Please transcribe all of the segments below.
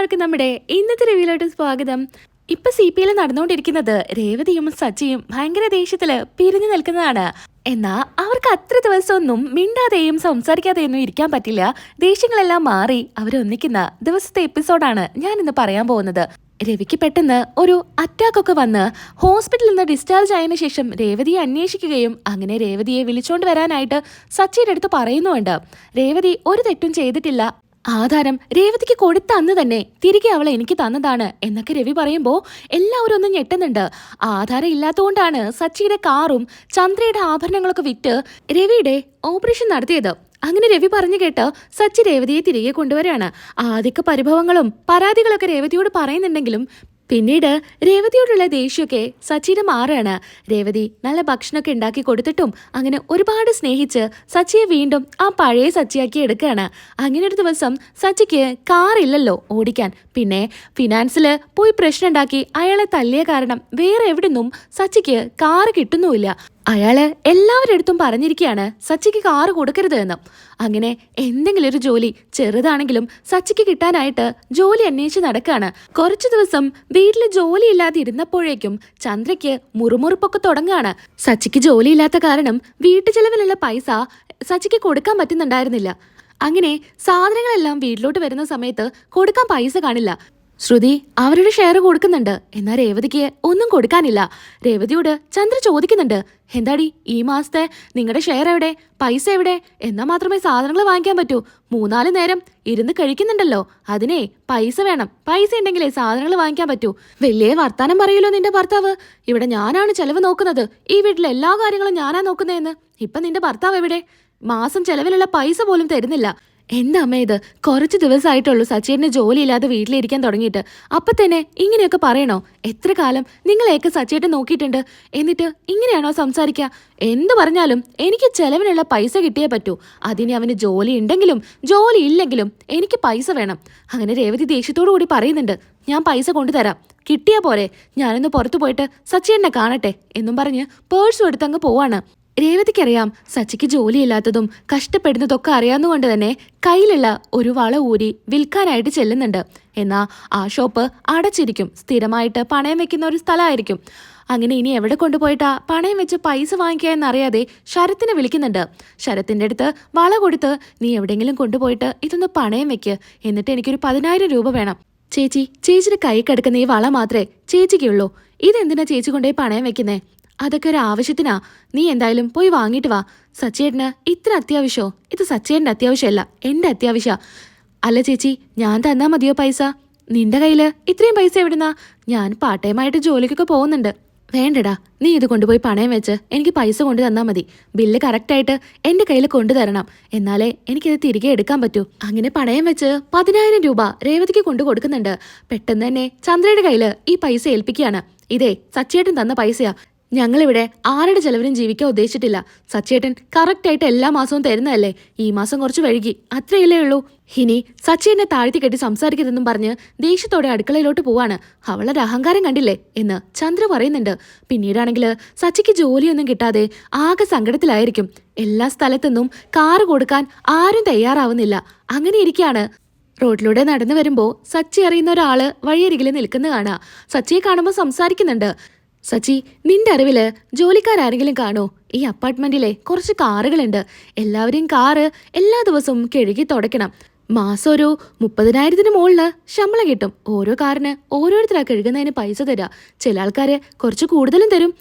എല്ലാവർക്കും നമ്മുടെ ഇന്നത്തെ റിവ്യൂലോട്ട് സ്വാഗതം. ഇപ്പൊ സി പി എൽ നടന്നുകൊണ്ടിരിക്കുന്നത് രേവതിയും സച്ചിയും ഭയങ്കര ദേഷ്യത്തിൽ പിരിഞ്ഞു നിൽക്കുന്നതാണ്. എന്നാ അവർക്ക് അത്ര ദിവസമൊന്നും മിണ്ടാതെയും സംസാരിക്കാതെയൊന്നും ഇരിക്കാൻ പറ്റില്ല. ദേഷ്യങ്ങളെല്ലാം മാറി അവരൊന്നിക്കുന്ന ദിവസത്തെ എപ്പിസോഡാണ് ഞാൻ ഇന്ന് പറയാൻ പോകുന്നത്. രവിക്ക് പെട്ടെന്ന് ഒരു അറ്റാക്ക് ഒക്കെ വന്ന് ഹോസ്പിറ്റലിൽ നിന്ന് ഡിസ്ചാർജ് ആയതിനു ശേഷം രേവതിയെ അന്വേഷിക്കുകയും അങ്ങനെ രേവതിയെ വിളിച്ചോണ്ട് വരാനായിട്ട് സച്ചിയുടെ അടുത്ത് പറയുന്നുണ്ട് രേവതി ഒരു തെറ്റും ചെയ്തിട്ടില്ല. ആധാരം രേവതിക്ക് കൊടുത്ത അന്ന് തന്നെ തിരികെ അവളെ എനിക്ക് തന്നതാണ് എന്നൊക്കെ രവി പറയുമ്പോൾ എല്ലാവരും ഒന്ന് ഞെട്ടുന്നുണ്ട്. ആധാരം ഇല്ലാത്തതുകൊണ്ടാണ് സച്ചിയുടെ കാറും ചന്ദ്രയുടെ ആഭരണങ്ങളൊക്കെ വിറ്റ് രവിയുടെ ഓപ്പറേഷൻ നടത്തിയത്. അങ്ങനെ രവി പറഞ്ഞു കേട്ട് സച്ചി രേവതിയെ തിരികെ കൊണ്ടുവരാണ് ആദ്യ പരിഭവങ്ങളും പരാതികളൊക്കെ രേവതിയോട് പറയുന്നുണ്ടെങ്കിലും പിന്നീട് രേവതിയോടുള്ള ദേഷ്യമൊക്കെ സച്ചിയുടെ മാറാണ്. രേവതി നല്ല ഭക്ഷണമൊക്കെ ഉണ്ടാക്കി കൊടുത്തിട്ടും അങ്ങനെ ഒരുപാട് സ്നേഹിച്ച് സച്ചിയെ വീണ്ടും ആ പഴയ സച്ചിയാക്കി എടുക്കുകയാണ്. അങ്ങനെ ഒരു ദിവസം സച്ചിക്ക് കാറില്ലല്ലോ ഓടിക്കാൻ. പിന്നെ ഫിനാൻസിൽ പോയി പ്രശ്നം ഉണ്ടാക്കി അയാളെ തല്ലിയ കാരണം വേറെ നിന്നും സച്ചിക്ക് കാറ് കിട്ടുന്നുമില്ല. അയാൾ എല്ലാവരുടെ അടുത്തും പറഞ്ഞിരിക്കുകയാണ് സച്ചിക്ക് കാറ് കൊടുക്കരുത് എന്ന് അങ്ങനെ എന്തെങ്കിലും ഒരു ജോലി ചെറുതാണെങ്കിലും സച്ചിക്ക് കിട്ടാനായിട്ട് ജോലി അന്വേഷിച്ച് നടക്കുകയാണ് കുറച്ചു ദിവസം വീട്ടിൽ ജോലി ഇല്ലാതെ ഇരുന്നപ്പോഴേക്കും ചന്ദ്രയ്ക്ക് മുറുമുറുപ്പൊക്കെ തുടങ്ങുകയാണ് സച്ചിക്ക് ജോലിയില്ലാത്ത കാരണം വീട്ടു ചെലവിലുള്ള പൈസ സച്ചിക്ക് കൊടുക്കാൻ പറ്റുന്നുണ്ടായിരുന്നില്ല. അങ്ങനെ സാധനങ്ങളെല്ലാം വീട്ടിലോട്ട് വരുന്ന സമയത്ത് കൊടുക്കാൻ പൈസ കാണില്ല. ശ്രുതി അവരുടെ ഷെയർ കൊടുക്കുന്നുണ്ട്. എന്നാൽ രേവതിക്ക് ഒന്നും കൊടുക്കാനില്ല. രേവതിയോട് ചന്ദ്ര ചോദിക്കുന്നുണ്ട് എന്താടി ഈ മാസത്തെ നിങ്ങളുടെ ഷെയർ എവിടെ? പൈസ എവിടെ? എന്നാൽ മാത്രമേ സാധനങ്ങൾ വാങ്ങിക്കാൻ പറ്റൂ. മൂന്നാൽ നേരം ഇരുന്ന് കഴിക്കുന്നുണ്ടല്ലോ. അതിനെ പൈസ വേണം. പൈസ ഉണ്ടെങ്കിലേ സാധനങ്ങൾ വാങ്ങിക്കാൻ പറ്റൂ. വലിയ വർത്താനം പറയല്ലോ നിന്റെ ഭർത്താവ്. ഇവിടെ ഞാനാണ് ചെലവ് നോക്കുന്നത്. ഈ വീട്ടിലെ എല്ലാ കാര്യങ്ങളും ഞാനാ നോക്കുന്നതെന്ന്. ഇപ്പൊ നിന്റെ ഭർത്താവ് എവിടെ? മാസം ചെലവിലുള്ള പൈസ പോലും തരുന്നില്ല. എന്താ അമ്മ ഇത്? കുറച്ച് ദിവസമായിട്ടുള്ളൂ സച്ചേട്ടന് ജോലിയില്ലാതെ വീട്ടിലിരിക്കാൻ തുടങ്ങിയിട്ട്. അപ്പൊ തന്നെ ഇങ്ങനെയൊക്കെ പറയണോ? എത്ര കാലം നിങ്ങളെയൊക്കെ സച്ചേട്ടൻ നോക്കിയിട്ടുണ്ട്. എന്നിട്ട് ഇങ്ങനെയാണോ സംസാരിക്കുക എന്തു പറഞ്ഞാലും എനിക്ക് ചെലവിനുള്ള പൈസ കിട്ടിയേ പറ്റൂ. അതിന് അവന് ജോലി ഉണ്ടെങ്കിലും ജോലി ഇല്ലെങ്കിലും എനിക്ക് പൈസ വേണം. അങ്ങനെ രേവതി ദേഷ്യത്തോടു കൂടി പറയുന്നുണ്ട്. ഞാൻ പൈസ കൊണ്ടുതരാം. കിട്ടിയാ പോരെ. ഞാനൊന്ന് പുറത്തു പോയിട്ട് സച്ചേട്ടനെ കാണട്ടെ എന്നും പറഞ്ഞ് പേഴ്സും എടുത്തങ്ങ് പോവാണ്. രേവതിക്കറിയാം സച്ചിക്ക് ജോലിയില്ലാത്തതും കഷ്ടപ്പെടുന്നതൊക്കെ അറിയാവുന്നതുകൊണ്ട് തന്നെ കയ്യിലുള്ള ഒരു വള ഊരി വിൽക്കാനായിട്ട് ചെല്ലുന്നുണ്ട്. എന്നാൽ ആ ഷോപ്പ് അടച്ചിരിക്കും. സ്ഥിരമായിട്ട് പണയം വെക്കുന്ന ഒരു സ്ഥലമായിരിക്കും. അങ്ങനെ ഇനി എവിടെ കൊണ്ടുപോയിട്ടാ പണയം വെച്ച് പൈസ വാങ്ങിക്കുക എന്നറിയാതെ ശരത്തിനെ വിളിക്കുന്നുണ്ട്. ശരത്തിന്റെ അടുത്ത് വള കൊടുത്ത് നീ എവിടെയെങ്കിലും കൊണ്ടുപോയിട്ട് ഇതൊന്ന് പണയം വെക്ക്. എന്നിട്ട് എനിക്കൊരു പതിനായിരം രൂപ വേണം. ചേച്ചി ചേച്ചിയുടെ കൈ കിടക്കുന്ന ഈ വള മാത്രമേ ചേച്ചിക്കുള്ളൂ. ഇതെന്തിനാ ചേച്ചി കൊണ്ടുപോയി പണയം വെക്കുന്നേ? അതൊക്കെ ഒരു ആവശ്യത്തിനാ. നീ എന്തായാലും പോയി വാങ്ങിയിട്ട് വാ. സച്ചേട്ടന് ഇത്ര അത്യാവശ്യമോ? ഇത് സച്ചേട്ടന്റെ അത്യാവശ്യമല്ല എന്റെ അത്യാവശ്യ. അല്ല ചേച്ചി ഞാൻ തന്നാ മതിയോ പൈസ? നിന്റെ കയ്യിൽ ഇത്രയും പൈസ എവിടുന്നാ? ഞാൻ പാർട്ട് ടൈമായിട്ട് ജോലിക്കൊക്കെ പോകുന്നുണ്ട്. വേണ്ടടാ നീ ഇത് കൊണ്ടുപോയി പണയം വെച്ച് എനിക്ക് പൈസ കൊണ്ടു തന്നാൽ മതി. ബില്ല് കറക്റ്റായിട്ട് എന്റെ കയ്യിൽ കൊണ്ടുതരണം എന്നാലേ എനിക്കിത് തിരികെ എടുക്കാൻ പറ്റൂ. അങ്ങനെ പണയം വെച്ച് പതിനായിരം രൂപ രേവതിക്ക് കൊണ്ടു കൊടുക്കുന്നുണ്ട്. പെട്ടെന്ന് തന്നെ ചന്ദ്രയുടെ കയ്യിൽ ഈ പൈസ ഏൽപ്പിക്കുകയാണ്. ഇതേ സച്ചേട്ടൻ തന്ന പൈസയാ. ഞങ്ങളിവിടെ ആരുടെ ചെലവിനും ജീവിക്കാൻ ഉദ്ദേശിച്ചിട്ടില്ല. സച്ചേട്ടൻ കറക്റ്റായിട്ട് എല്ലാ മാസവും തരുന്നതല്ലേ? ഈ മാസം കുറച്ച് വഴുകി അത്രയല്ലേ ഉള്ളൂ. ഇനി സച്ചേട്ടനെ താഴ്ത്തി കെട്ടി സംസാരിക്കരുതെന്നും പറഞ്ഞ് ദേഷ്യത്തോടെ അടുക്കളയിലോട്ട് പോവാണ്. അവളുടെ അഹങ്കാരം കണ്ടില്ലേ? എന്ന് ചന്ദ്ര പറയുന്നുണ്ട്. പിന്നീടാണെങ്കിൽ സച്ചിക്ക് ജോലിയൊന്നും കിട്ടാതെ ആകെ സങ്കടത്തിലായിരിക്കും. എല്ലാ സ്ഥലത്തുനിന്നും കാറ് കൊടുക്കാൻ ആരും തയ്യാറാവുന്നില്ല. അങ്ങനെ ഇരിക്കുകയാണ് റോഡിലൂടെ നടന്നു വരുമ്പോ സച്ചി അറിയുന്ന ഒരാൾ വഴിയരികിൽ നിൽക്കുന്ന കാണാ. സച്ചിയെ കാണുമ്പോൾ സംസാരിക്കുന്നുണ്ട്. സച്ചി നിന്റെ അറിവിൽ ജോലിക്കാരെങ്കിലും കാണോ? ഈ അപ്പാർട്ട്മെന്റിലെ കുറച്ച് കാറുകളുണ്ട്. എല്ലാവരെയും കാറ് എല്ലാ ദിവസവും കഴുകി തുടയ്ക്കണം. മാസം ഒരു മുപ്പതിനായിരത്തിന് മുകളിൽ ശമ്പളം കിട്ടും. ഓരോ കാറിന് ഓരോരുത്തരാ കഴുകുന്നതിന് പൈസ തരാ. ചില ആൾക്കാര് കുറച്ച് കൂടുതലും തരും.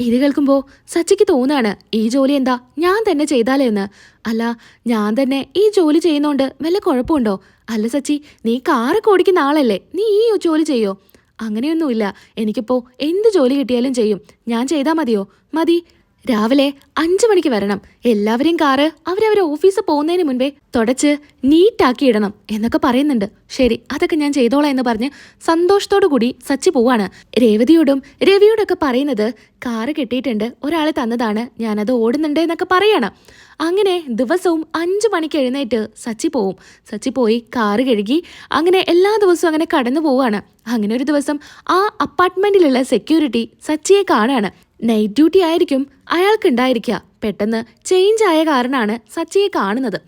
ഇത് കേൾക്കുമ്പോൾ സച്ചിക്ക് തോന്നാണ് ഈ ജോലി എന്താ ഞാൻ തന്നെ ചെയ്താലേ എന്ന്. അല്ല ഞാൻ തന്നെ ഈ ജോലി ചെയ്യുന്നോണ്ട് വല്ല കുഴപ്പമുണ്ടോ? അല്ല സച്ചി നീ കാറൊക്കെ ഓടിക്കുന്ന ആളല്ലേ? നീ ഈ ജോലി ചെയ്യോ? അങ്ങനെയൊന്നുമില്ല. എനിക്കിപ്പോ എന്ത് ജോലി കിട്ടിയാലും ചെയ്യും. ഞാൻ ചെയ്താൽ മതിയോ? മതി. രാവിലെ അഞ്ചു മണിക്ക് വരണം. എല്ലാവരെയും കാറ് അവരവരെ ഓഫീസ് പോകുന്നതിന് മുൻപേ തുടച്ച് നീറ്റാക്കി ഇടണം എന്നൊക്കെ പറയുന്നുണ്ട്. ശരി അതൊക്കെ ഞാൻ ചെയ്തോളാം എന്ന് പറഞ്ഞ് സന്തോഷത്തോടു കൂടി സച്ചി പോവാണ്. രേവതിയോടും രവിയോടൊക്കെ പറയുന്നത് കാറ് കിട്ടിയിട്ടുണ്ട് ഒരാൾ തന്നതാണ് ഞാനത് ഓടുന്നുണ്ട് എന്നൊക്കെ പറയണം. അങ്ങനെ ദിവസവും അഞ്ചു മണിക്ക് എഴുന്നേറ്റ് സച്ചി പോവും. സച്ചി പോയി കാറ് കഴുകി അങ്ങനെ എല്ലാ ദിവസവും അങ്ങനെ കടന്നു പോവാണ്. അങ്ങനെ ഒരു ദിവസം ആ അപ്പാർട്ട്മെന്റിലുള്ള സെക്യൂരിറ്റി സച്ചിയെ കാണാണ്. നൈറ്റ് ഡ്യൂട്ടി ആയിരിക്കും അയാൾക്ക് ഉണ്ടായിരിക്കുക. പെട്ടെന്ന് ചേഞ്ച് ആയ കാരണമാണ് സച്ചിയെ കാണുന്നത്.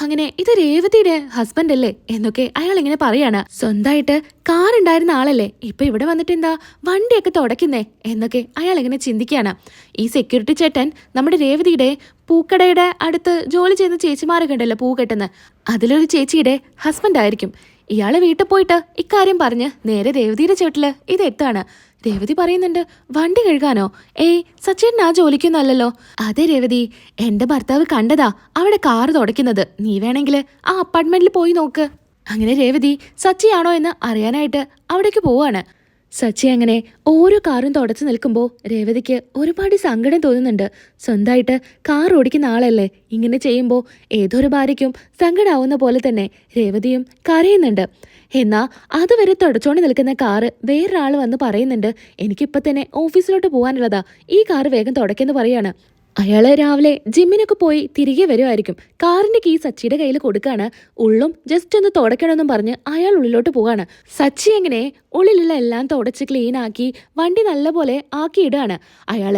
അങ്ങനെ ഇത് രേവതിയുടെ ഹസ്ബൻഡ് അല്ലേ? എന്നൊക്കെ അയാൾ ഇങ്ങനെ പറയാണ്. സ്വന്തമായിട്ട് കാർ ഉണ്ടായിരുന്ന ആളല്ലേ? ഇപ്പൊ ഇവിടെ വന്നിട്ട് എന്താ വണ്ടിയൊക്കെ തുടയ്ക്കുന്നേ? എന്നൊക്കെ അയാൾ ഇങ്ങനെ ചിന്തിക്കുകയാണ്. ഈ സെക്യൂരിറ്റി ചേട്ടൻ നമ്മുടെ രേവതിയുടെ പൂക്കടയുടെ അടുത്ത് ജോലി ചെയ്യുന്ന ചേച്ചിമാരൊക്കെ ഉണ്ടല്ലോ പൂ കെട്ടുന്ന. അതിലൊരു ചേച്ചിയുടെ ഹസ്ബൻഡ് ആയിരിക്കും. ഇയാൾ വീട്ടിൽ പോയിട്ട് ഇക്കാര്യം പറഞ്ഞ് നേരെ രേവതിയുടെ ചേട്ടിൽ ഇത് എത്താണ് രേവതി പറയുന്നുണ്ട് വണ്ടി കഴുകാനോ? ഏയ് സച്ചേട്ടൻ ആ ജോലിക്കൊന്നല്ലല്ലോ അതെ രേവതി എന്റെ ഭർത്താവ് കണ്ടതാ അവിടെ കാറ് തുടയ്ക്കുന്നത്. നീ വേണമെങ്കിൽ ആ അപ്പാർട്ട്മെന്റിൽ പോയി നോക്ക്. അങ്ങനെ രേവതി സച്ചിയാണോ എന്ന് അറിയാനായിട്ട് അവിടേക്ക് പോവാണ്. സച്ചി അങ്ങനെ ഓരോ കാറും തുടച്ചു നിൽക്കുമ്പോൾ രേവതിക്ക് ഒരുപാട് സങ്കടം തോന്നുന്നുണ്ട്. സ്വന്തമായിട്ട് കാർ ഓടിക്കുന്ന ആളല്ലേ? ഇങ്ങനെ ചെയ്യുമ്പോൾ ഏതൊരു ഭാര്യയ്ക്കും സങ്കടമാവുന്ന പോലെ തന്നെ രേവതിയും കരയുന്നുണ്ട്. എന്നാൽ അതുവരെ തുടച്ചോണ്ട് നിൽക്കുന്ന കാറ് വേറൊരാൾ വന്ന് പറയുന്നുണ്ട് എനിക്കിപ്പോൾ തന്നെ ഓഫീസിലോട്ട് പോകാനുള്ളതാ ഈ കാറ് വേഗം തുടയ്ക്കെന്ന് പറയാണ്. അയാൾ രാവിലെ ജിമ്മിനൊക്കെ പോയി തിരികെ വരുമായിരിക്കും കാറിന്റെ കീ സച്ചിയുടെ കയ്യിൽ കൊടുക്കാണ്. ഉള്ളും ജസ്റ്റ് ഒന്ന് തുടക്കണമെന്നും പറഞ്ഞ് അയാൾ ഉള്ളിലോട്ട് പോവാണ്. സച്ചി എങ്ങനെ ഉള്ളിലുള്ള എല്ലാം തുടച്ച് ക്ലീൻ ആക്കി വണ്ടി നല്ലപോലെ ആക്കിയിടാണ് അയാൾ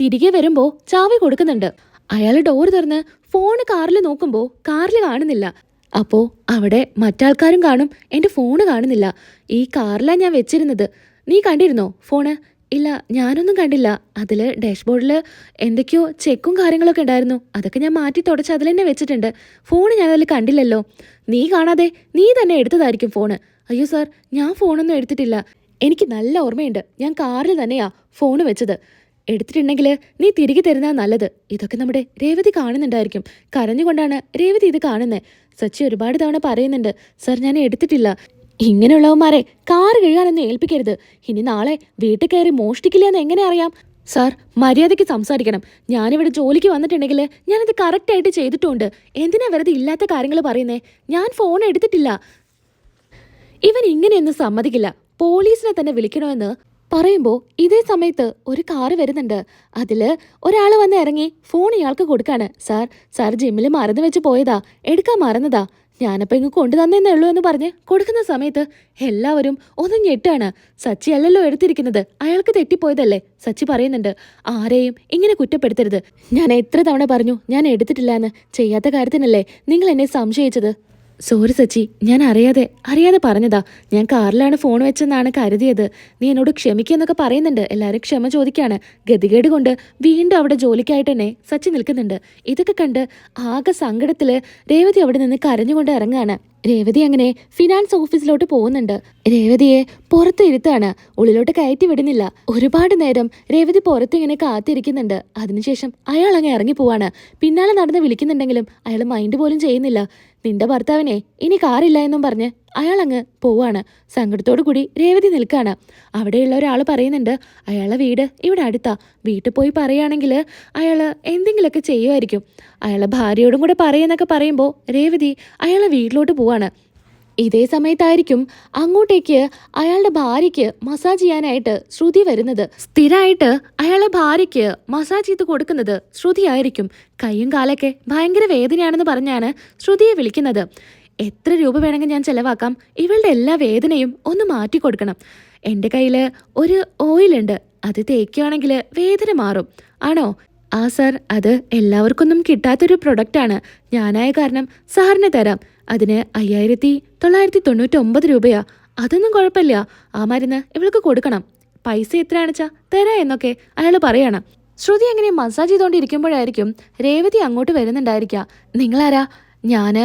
തിരികെ വരുമ്പോൾ ചാവി കൊടുക്കുന്നുണ്ട്. അയാൾ ഡോർ തുറന്ന് ഫോൺ കാറിൽ നോക്കുമ്പോൾ കാറിൽ കാണുന്നില്ല. അപ്പോ അവിടെ മറ്റാൾക്കാരും കാണും. എന്റെ ഫോണ് കാണുന്നില്ല. ഈ കാറിലാ ഞാൻ വെച്ചിരുന്നത്. നീ കണ്ടിരുന്നോ ഫോണ് ഇല്ല ഞാനൊന്നും കണ്ടില്ല. അതിൽ ഡാഷ്ബോർഡിൽ എന്തൊക്കെയോ ചെക്കും കാര്യങ്ങളൊക്കെ ഉണ്ടായിരുന്നു. അതൊക്കെ ഞാൻ മാറ്റി തുടച്ച് അതിൽ തന്നെ വെച്ചിട്ടുണ്ട്. ഫോൺ ഞാൻ അതിൽ കണ്ടില്ലല്ലോ. നീ കാണാതെ നീ തന്നെ എടുത്തതായിരിക്കും ഫോണ്. അയ്യോ സാർ ഞാൻ ഫോണൊന്നും എടുത്തിട്ടില്ല. എനിക്ക് നല്ല ഓർമ്മയുണ്ട്. ഞാൻ കാറിൽ തന്നെയാ ഫോൺ വെച്ചത്. എടുത്തിട്ടുണ്ടെങ്കിൽ നീ തിരികെ തരുന്നതാ നല്ലത്. ഇതൊക്കെ നമ്മുടെ രേവതി കാണുന്നുണ്ടായിരിക്കും. കരഞ്ഞുകൊണ്ടാണ് രേവതി ഇത് കാണുന്നത് സച്ചി ഒരുപാട് തവണ പറയുന്നുണ്ട് സർ ഞാൻ എടുത്തിട്ടില്ല. ഇങ്ങനെയുള്ളവന്മാരെ കാറ് കഴുകാനൊന്നും ഏൽപ്പിക്കരുത്. ഇനി നാളെ വീട്ടിൽ കയറി മോഷ്ടിക്കില്ല എന്ന് എങ്ങനെ അറിയാം? സാർ മര്യാദയ്ക്ക് സംസാരിക്കണം. ഞാനിവിടെ ജോലിക്ക് വന്നിട്ടുണ്ടെങ്കിൽ ഞാനത് കറക്റ്റായിട്ട് ചെയ്തിട്ടുണ്ട്. എന്തിനാ വെറുതെ ഇല്ലാത്ത കാര്യങ്ങൾ പറയുന്നേ? ഞാൻ ഫോൺ എടുത്തിട്ടില്ല. ഇവൻ ഇങ്ങനെയൊന്നും സമ്മതിക്കില്ല. പോലീസിനെ തന്നെ വിളിക്കണമെന്ന് പറയുമ്പോൾ ഇതേ സമയത്ത് ഒരു കാറ് വരുന്നുണ്ട്. അതിൽ ഒരാൾ വന്ന് ഇറങ്ങി ഫോൺ ഇയാൾക്ക് കൊടുക്കാണ്. സാർ സാർ ജിമ്മിൽ മറന്നു വെച്ച് പോയതാ. എടുക്കാൻ മറന്നതാ. ഞാനപ്പോ ഇങ്ങ് കൊണ്ടു തന്നേന്നേ ഉള്ളൂ എന്ന് പറഞ്ഞ് കൊടുക്കുന്ന സമയത്ത് എല്ലാവരും ഒന്ന് ഞെട്ടാണ്. സച്ചി അല്ലല്ലോ എടുത്തിരിക്കുന്നത്. അയാൾക്ക് തെറ്റിപ്പോയതല്ലേ? സച്ചി പറയുന്നുണ്ട് ആരെയും ഇങ്ങനെ കുറ്റപ്പെടുത്തരുത്. ഞാൻ എത്ര തവണ പറഞ്ഞു ഞാൻ എടുത്തിട്ടില്ല എന്ന്. ചെയ്യാത്ത കാര്യത്തിനല്ലേ നിങ്ങൾ എന്നെ സംശയിച്ചത്? സോറി സച്ചി ഞാൻ അറിയാതെ അറിയാതെ പറഞ്ഞതാ. ഞാൻ കാറിലാണ് ഫോൺ വെച്ചെന്നാണ് കരുതിയത്. നീ എന്നോട് ക്ഷമിക്കെന്നൊക്കെ പറയുന്നുണ്ട്. എല്ലാവരും ക്ഷമ ചോദിക്കാണ്. ഗതികേട് കൊണ്ട് വീണ്ടും അവിടെ ജോലിക്കായിട്ട് തന്നെ സച്ചി നിൽക്കുന്നുണ്ട്. ഇതൊക്കെ കണ്ട് ആകെ സങ്കടത്തിൽ രേവതി അവിടെ നിന്ന് കരഞ്ഞുകൊണ്ട് ഇറങ്ങാണ്. രേവതി അങ്ങനെ ഫിനാൻസ് ഓഫീസിലോട്ട് പോകുന്നുണ്ട്. രേവതിയെ പുറത്ത് ഇരുത്താണ്. ഉള്ളിലോട്ട് കയറ്റി വിടുന്നില്ല. ഒരുപാട് നേരം രേവതി പുറത്ത് ഇങ്ങനെ കാത്തിരിക്കുന്നുണ്ട്. അതിനുശേഷം അയാൾ അങ്ങ് ഇറങ്ങി പോവാണ്. പിന്നാലെ നടന്ന് വിളിക്കുന്നുണ്ടെങ്കിലും അയാൾ മൈൻഡ് പോലും ചെയ്യുന്നില്ല. നിന്റെ ഭർത്താവിനെ ഇനി കാറില്ല എന്നും പറഞ്ഞ് അയാൾ അങ്ങ് പോവാണ്. സങ്കടത്തോടു കൂടി രേവതി നിൽക്കാണ്. അവിടെയുള്ള ഒരാൾ പറയുന്നുണ്ട് അയാളെ വീട് ഇവിടെ അടുത്താ. വീട്ടിൽ പോയി പറയുകയാണെങ്കിൽ അയാൾ എന്തെങ്കിലുമൊക്കെ ചെയ്യുമായിരിക്കും. അയാളെ ഭാര്യയോടും കൂടെ പറയുന്നൊക്കെ പറയുമ്പോൾ രേവതി അയാളെ വീട്ടിലോട്ട് പോവാണ്. ഇതേ സമയത്തായിരിക്കും അങ്ങോട്ടേക്ക് അയാളുടെ ഭാര്യയ്ക്ക് മസാജ് ചെയ്യാനായിട്ട് ശ്രുതി വരുന്നത്. സ്ഥിരമായിട്ട് അയാളുടെ ഭാര്യയ്ക്ക് മസാജ് ചെയ്ത് കൊടുക്കുന്നത് ശ്രുതി ആയിരിക്കും. കൈയും കാലൊക്കെ ഭയങ്കര വേദനയാണെന്ന് പറഞ്ഞാണ് ശ്രുതിയെ വിളിക്കുന്നത്. എത്ര രൂപ വേണമെങ്കിൽ ഞാൻ ചെലവാക്കാം? ഇവളുടെ എല്ലാ വേദനയും ഒന്ന് മാറ്റി കൊടുക്കണം. എന്റെ കയ്യിൽ ഒരു ഓയിലുണ്ട് അത് തേക്കുകയാണെങ്കിൽ വേദന മാറും. ആണോ? ആ സർ അത് എല്ലാവർക്കൊന്നും കിട്ടാത്തൊരു പ്രൊഡക്റ്റാണ്. ഞാനായ കാരണം സാറിന് തരാം. അതിന് അയ്യായിരത്തി തൊള്ളായിരത്തി തൊണ്ണൂറ്റി ഒമ്പത് രൂപയാ. അതൊന്നും കുഴപ്പമില്ല. ആ മരുന്ന് ഇവൾക്ക് കൊടുക്കണം. പൈസ എത്രയാണെച്ചാ തരാ എന്നൊക്കെ അയാൾ പറയാണ്. ശ്രുതി അങ്ങനെ മസാജ് ചെയ്തുകൊണ്ടിരിക്കുമ്പോഴായിരിക്കും രേവതി അങ്ങോട്ട് വരുന്നുണ്ടായിരിക്കാം. നിങ്ങളാരാ? ഞാൻ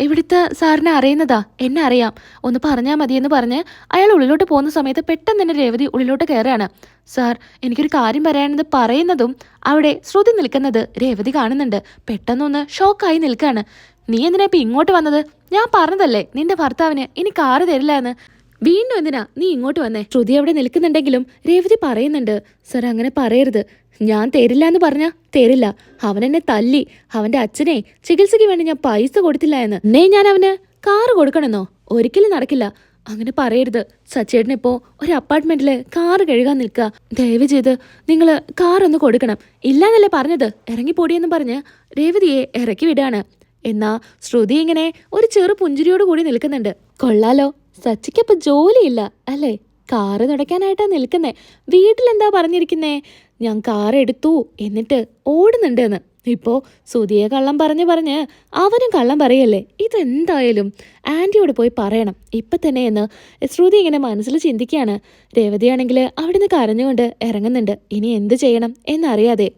ഇവിടുത്തെ സാറിനെ അറിയുന്നതാ. എന്നെ അറിയാം. ഒന്ന് പറഞ്ഞാൽ മതിയെന്ന് പറഞ്ഞ് അയാൾ ഉള്ളിലോട്ട് പോകുന്ന സമയത്ത് പെട്ടെന്ന് തന്നെ രേവതി ഉള്ളിലോട്ട് കയറുകയാണ്. സാർ എനിക്കൊരു കാര്യം പറയാനെന്ന് പറയുന്നതും അവിടെ ശ്രുതി നിൽക്കുന്നത് രേവതി കാണുന്നുണ്ട്. പെട്ടെന്നൊന്ന് ഷോക്കായി നിൽക്കുകയാണ് നീ എന്തിനാ ഇപ്പം ഇങ്ങോട്ട് വന്നത്? ഞാൻ പറഞ്ഞതല്ലേ നിന്റെ ഭർത്താവിന് ഇനി കാറ് തരില്ല എന്ന് വീണ്ടും എന്തിനാ നീ ഇങ്ങോട്ട് വന്നേ? ശ്രുതി അവിടെ നിൽക്കുന്നുണ്ടെങ്കിലും രേവതി പറയുന്നുണ്ട് സർ അങ്ങനെ പറയരുത്. ഞാൻ തരില്ല എന്ന് പറഞ്ഞാ തരില്ല. അവൻ എന്നെ തല്ലി. അവന്റെ അച്ഛനെ ചികിത്സയ്ക്ക് വേണ്ടി ഞാൻ പൈസ കൊടുത്തില്ല എന്ന്. നേ ഞാൻ അവന് കാറ് കൊടുക്കണമെന്നോ? ഒരിക്കലും നടക്കില്ല. അങ്ങനെ പറയരുത്. സച്ചേട്ടൻ ഒരു അപ്പാർട്ട്മെന്റിൽ കാറ് കഴുകാൻ നിൽക്കുക ദയവ് ചെയ്ത് നിങ്ങൾ കാറൊന്ന് കൊടുക്കണം. ഇല്ലാന്നല്ലേ പറഞ്ഞത്? ഇറങ്ങിപ്പോടിയെന്ന് പറഞ്ഞ് രേവതിയെ ഇറക്കി വിടാണ്. എന്നാ ശ്രുതി ഇങ്ങനെ ഒരു ചെറു പുഞ്ചിരിയോട് കൂടി നിൽക്കുന്നുണ്ട്. കൊള്ളാലോ. സച്ചിക്കപ്പൊ ജോലിയില്ല അല്ലേ? കാറ് തുടയ്ക്കാനായിട്ടാ നിൽക്കുന്നേ. വീട്ടിലെന്താ പറഞ്ഞിരിക്കുന്നേ? ഞാൻ കാർ എടുത്തു എന്നിട്ട് ഓടുന്നുണ്ട് എന്ന് ഇപ്പോ സുധിയെ കള്ളം പറഞ്ഞ് പറഞ്ഞ് അവനും കള്ളം പറയല്ലേ? ഇതെന്തായാലും? ആന്റിയോട് പോയി പറയണം. ഇപ്പൊ തന്നെ എന്ന് ശ്രുതി ഇങ്ങനെ മനസ്സിൽ ചിന്തിക്കുകയാണ്. രേവതിയാണെങ്കിൽ അവിടുന്ന് കരഞ്ഞുകൊണ്ട് ഇറങ്ങുന്നുണ്ട്. ഇനി എന്ത് ചെയ്യണം എന്നറിയാതെ.